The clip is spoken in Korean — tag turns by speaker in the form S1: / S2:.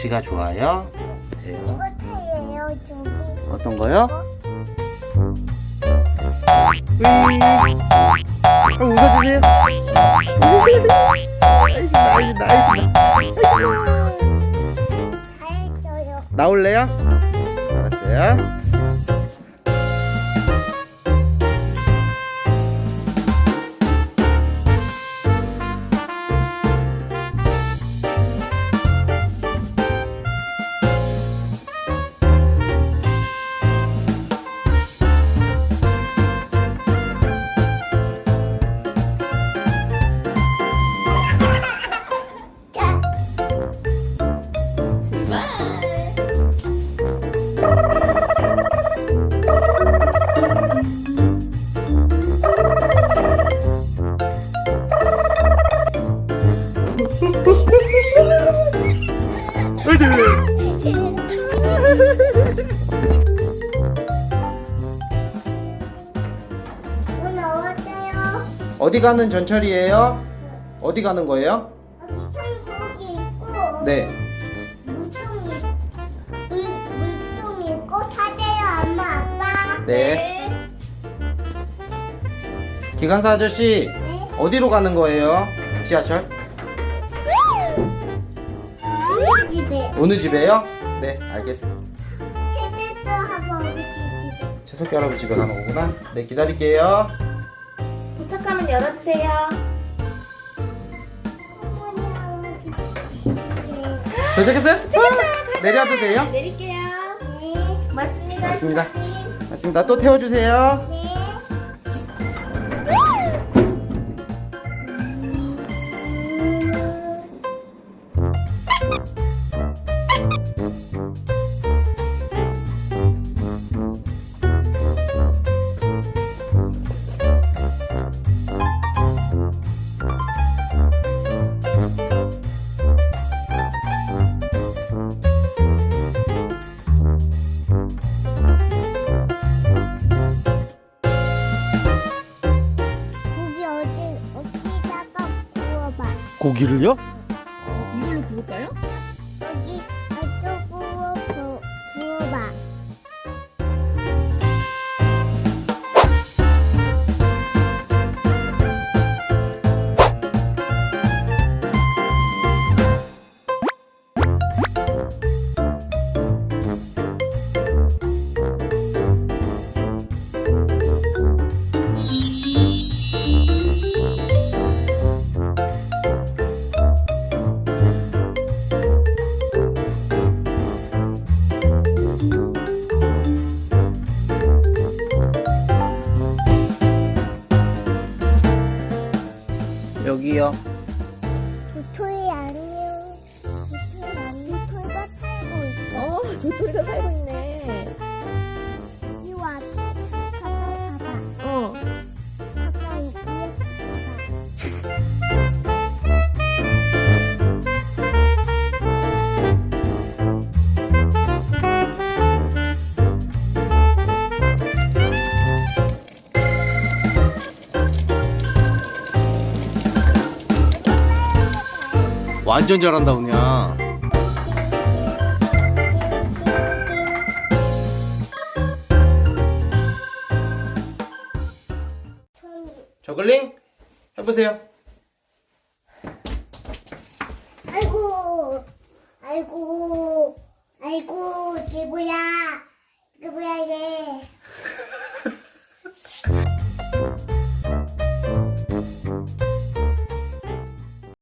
S1: 날씨가 좋아요.
S2: 이거 타예요 저기.
S1: 어떤 거요? 으이. 웃어주세요. 아이신다, 아이신다. 아이신다.
S2: 잘했어요.
S1: 나올래요? 알았어요.
S2: 어때요?
S1: 어디 가는 전철이에요? 어디 가는 거예요?
S2: 여기 천국이 있고
S1: 네.
S2: 물통 있- 물 물통 있고 타세요 엄마 아빠.
S1: 네. 기관사 아저씨,
S2: 네.
S1: 어디로 가는 거예요? 지하철?
S2: 집에
S1: 어느 집에요? 네, 알겠습니다.
S2: 테스트 하고 우리 집에.
S1: 채석기 할아버지가 가는 거구나. 네, 기다릴게요.
S3: 도착하면 열어주세요.
S2: 아버지 집에.
S1: 도착했어요? 아, 내려도 돼요?
S3: 내릴게요.
S2: 네.
S3: 고맙습니다.
S1: 맞습니다. 맞습니다. 또 태워주세요.
S2: 네.
S1: 고기를요?
S3: 이걸로 구울까요?
S2: io
S1: 완전 잘한다, 그냥. 저글링? 해보세요.
S2: 아이고, 아이고, 아이고, 이게 뭐야? 이게 뭐야, 이게?